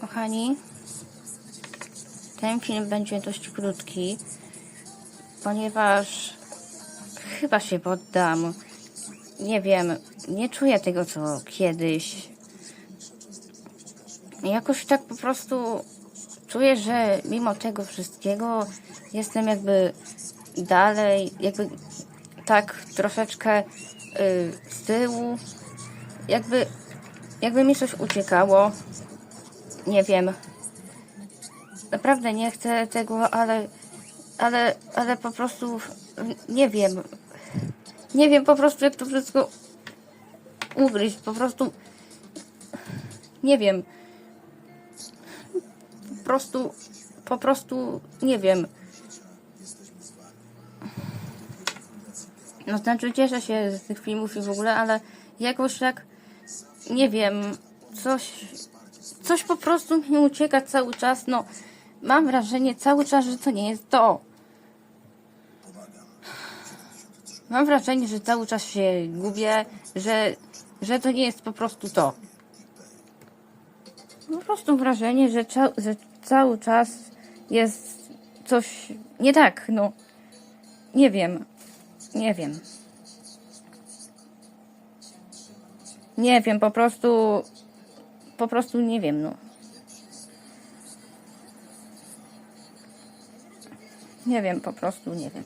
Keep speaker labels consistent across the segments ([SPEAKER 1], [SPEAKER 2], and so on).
[SPEAKER 1] Kochani, ten film będzie dość krótki, ponieważ chyba się poddam. Nie wiem, nie czuję tego co kiedyś. Jakoś tak po prostu czuję, że mimo tego wszystkiego jestem jakby dalej, jakby tak troszeczkę y, z tyłu. Jakby, jakby mi coś uciekało. Nie wiem. Naprawdę nie chcę tego, ale, ale, ale po prostu nie wiem. Nie wiem po prostu jak to wszystko ugryźć. Po prostu nie wiem. Po prostu, po prostu nie wiem. No znaczy cieszę się z tych filmów i w ogóle, ale jakoś tak nie wiem, coś coś po prostu mi ucieka cały czas. No, mam wrażenie cały czas, że to nie jest to. Mam wrażenie, że cały czas się gubię, że, że to nie jest po prostu to. Po prostu wrażenie, że, cza, że cały czas jest coś nie tak, no. Nie wiem. Nie wiem. Nie wiem, po prostu po prostu nie wiem, no. Nie wiem, po prostu nie wiem.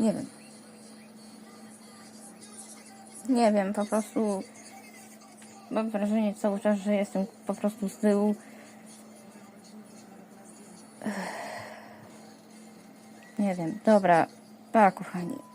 [SPEAKER 1] Nie wiem. Nie wiem, po prostu mam wrażenie cały czas, że jestem po prostu z tyłu. Nie wiem, dobra, pa kochani.